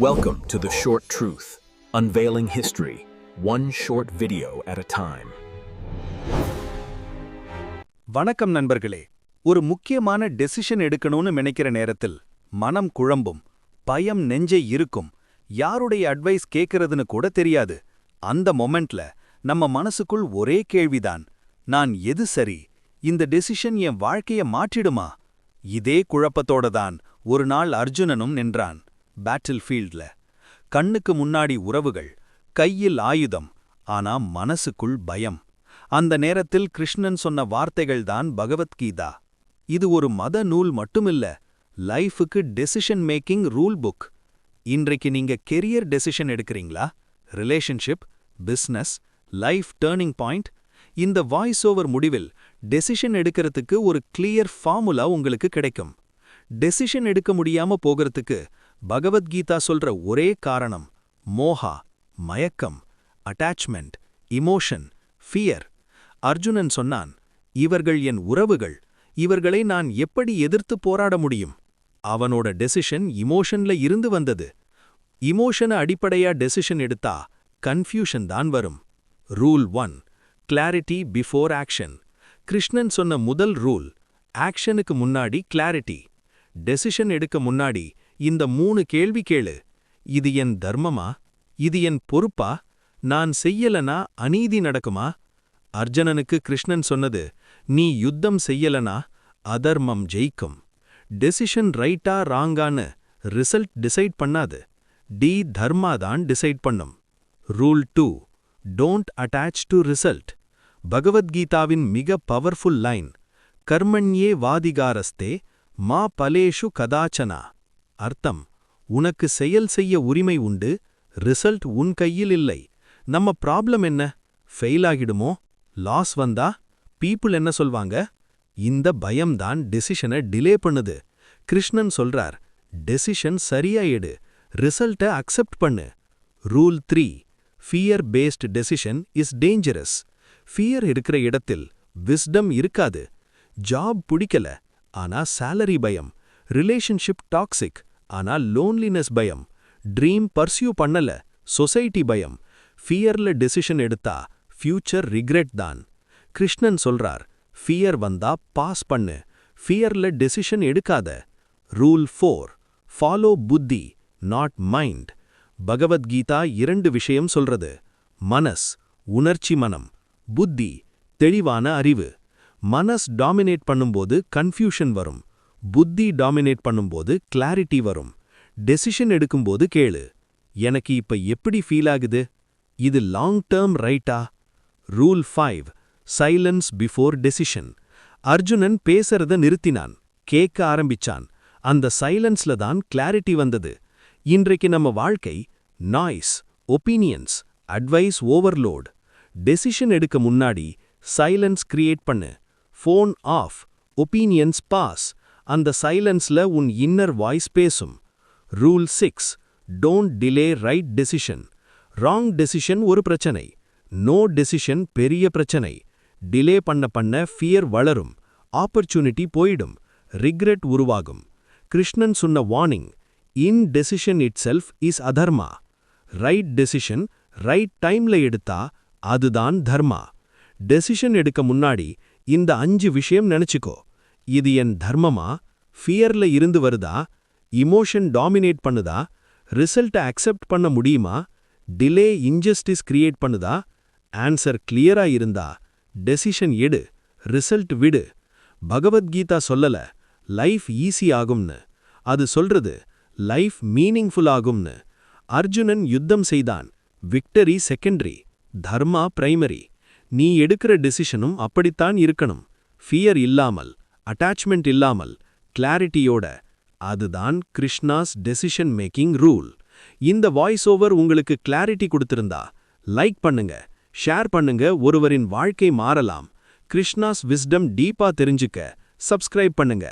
Welcome to The Short Truth, unveiling history, one short video at a time. வணக்கம் நண்பர்களே. ஒரு முக்கியமான decision எடுக்கணும்னு நினைக்கிற நேரத்தில் மனம் குழம்பும் பயம் நெஞ்சை இருக்கும் யாருடைய அட்வைஸ் கேட்கறதுன்னு கூட தெரியாது. அந்த மொமெண்ட்ல நம்ம மனசுக்குள் ஒரே கேள்விதான் நான் எது சரி? இந்த டெசிஷன் என் வாழ்க்கைய மாற்றிடுமா? இதே குழப்பத்தோட தான் ஒரு நாள் அர்ஜுனனும் நின்றான். பேட்டில் ஃபீல்ட்ல கண்ணுக்கு முன்னாடி உறவுகள் கையில் ஆயுதம் ஆனா மனசுக்குள் பயம். அந்த நேரத்தில் கிருஷ்ணன் சொன்ன வார்த்தைகள்தான் பகவத்கீதா. இது ஒரு மத நூல் மட்டுமில்ல லைஃபுக்கு டெசிஷன் மேக்கிங் ரூல் புக் இன்றைக்கு நீங்க கெரியர் டெசிஷன் எடுக்கிறீங்களா? Relationship business life turning point இந்த வாய்ஸ் ஓவர் முடிவில் டெசிஷன் எடுக்கிறதுக்கு ஒரு கிளியர் ஃபார்முலா உங்களுக்கு கிடைக்கும். டெசிஷன் எடுக்க முடியாம போகிறதுக்கு பகவத்கீதா சொல்ற ஒரே காரணம் மோஹா மயக்கம் அட்டாச்மெண்ட் இமோஷன் ஃபியர் அர்ஜுனன் சொன்னான் இவர்கள் என் உறவுகள் இவர்களை நான் எப்படி எதிர்த்து போராட முடியும்? அவனோட டெசிஷன் இமோஷன்ல இருந்து வந்தது. இமோஷனை அடிப்படையா டெசிஷன் எடுத்தா கன்ஃபியூஷன் தான் வரும். Rule one clarity before action Krishnan சொன்ன முதல் ரூல் ஆக்ஷனுக்கு முன்னாடி கிளாரிட்டி டெசிஷன் எடுக்க முன்னாடி இந்த மூணு கேள்வி கேளு. இது என் தர்மமா? இது என் பொறுப்பா? நான் செய்யலனா அநீதி நடக்குமா? அர்ஜுனனுக்கு கிருஷ்ணன் சொன்னது நீ யுத்தம் செய்யலனா அதர்மம் ஜெயிக்கும். டெசிஷன் ரைட்டா ராங்கான்னு ரிசல்ட் டிசைட் பண்ணாது. டி தர்மா தான் டிசைட் பண்ணும். Rule two don't attach to result பகவத்கீதாவின் மிக பவர்ஃபுல் லைன் கர்மண்யே வாதிகாரஸ்தே மா பலேஷு கதாச்சனா. அர்த்தம் உனக்கு செயல் செய்ய உரிமை உண்டு ரிசல்ட் உன் கையில் இல்லை. நம்ம ப்ராப்ளம் என்ன? ஃபெயில் ஆகிடுமோ? லாஸ் வந்தா? பீப்புள் என்ன சொல்வாங்க? இந்த பயம்தான் டெசிஷனை டிலே பண்ணுது. கிருஷ்ணன் சொல்றார் டெசிஷன் சரியா எடு ரிசல்ட்டை அக்செப்ட் பண்ணு. Rule three fear based decision is dangerous fear இருக்கிற இடத்தில் விஸ்டம் இருக்காது. ஜாப் பிடிக்கல ஆனா சேலரி பயம். ரிலேஷன்ஷிப் டாக்ஸிக் ஆனா லோன்லினஸ் பயம். ட்ரீம் பர்சியூ பண்ணல சொசைட்டி பயம். ஃபியர்ல டெசிஷன் எடுத்தா ஃபியூச்சர் ரிக்ரெட் தான். கிருஷ்ணன் சொல்றார் ஃபியர் வந்தா பாஸ் பண்ணு. ஃபியர்ல டெசிஷன் எடுக்காத. ரூல் ஃபோர் ஃபாலோ புத்தி நாட் மைண்ட் பகவத்கீதா இரண்டு விஷயம் சொல்றது. மனஸ் உணர்ச்சி மனம். புத்தி தெளிவான அறிவு. மனஸ் டாமினேட் பண்ணும்போது கன்ஃபியூஷன் வரும். புத்தி டாமினேட் பண்ணும்போது கிளாரிட்டி வரும். டெசிஷன் எடுக்கும்போது கேளு. எனக்கு இப்ப எப்படி ஃபீல் ஆகுது? இது லாங் டேர்ம் ரைட்டா rule five silence before decision Arjunan பேசுறத நிறுத்தினான். கேட்க ஆரம்பிச்சான். அந்த சைலன்ஸ்ல தான் கிளாரிட்டி வந்தது. இன்றைக்கு நம்ம வாழ்க்கை noise opinions advice overload decision எடுக்க முன்னாடி சைலன்ஸ் கிரியேட் பண்ணு. ஃபோன் ஆஃப் ஒப்பீனியன்ஸ் பாஸ் அந்த சைலன்ஸ்ல உன் இன்னர் வாய்ஸ் பேசும். Rule six don't delay right decision wrong decision ஒரு பிரச்சனை. நோ டெசிஷன் பெரிய பிரச்சனை. டிலே பண்ண பண்ண ஃபியர் வளரும். ஆப்பர்ச்சுனிட்டி போயிடும். ரிக்ரெட் உருவாகும். கிருஷ்ணன் சொன்ன warning indecision itself is adharma right decision right டைம்ல எடுத்தா அதுதான் தர்மா. டெசிஷன் எடுக்க முன்னாடி இந்த அஞ்சு விஷயம் நினச்சிக்கோ. இது என் தர்மமா? ஃபியர்ல இருந்து வருதா? இமோஷன் டாமினேட் பண்ணுதா? ரிசல்ட்டை அக்செப்ட் பண்ண முடியுமா? டிலே இன்ஜஸ்டிஸ் கிரியேட் பண்ணுதா? ஆன்சர் கிளியரா இருந்தா டெசிஷன் எடு ரிசல்ட் விடு. பகவத்கீதா சொல்லல லைஃப் ஈஸி ஆகும்னு. அது சொல்றது லைஃப் மீனிங்ஃபுல் ஆகும்னு. அர்ஜுனன் யுத்தம் செய்தான் விக்டரி செகண்டரி தர்மா பிரைமரி நீ எடுக்கிற டெசிஷனும் அப்படித்தான் இருக்கணும். ஃபியர் இல்லாமல். அட்டாச்மெண்ட் இல்லாமல் கிளாரிட்டியோட அதுதான் கிருஷ்ணாஸ் டெசிஷன் மேக்கிங் ரூல் இந்த வாய்ஸ் ஓவர் உங்களுக்கு கிளாரிட்டி கொடுத்திருந்தா லைக் பண்ணுங்க ஷேர் பண்ணுங்க ஒருவரின் வாழ்க்கை மாறலாம். கிருஷ்ணாஸ் விஸ்டம் டீப்பா தெரிஞ்சுக்க சப்ஸ்கிரைப் பண்ணுங்க.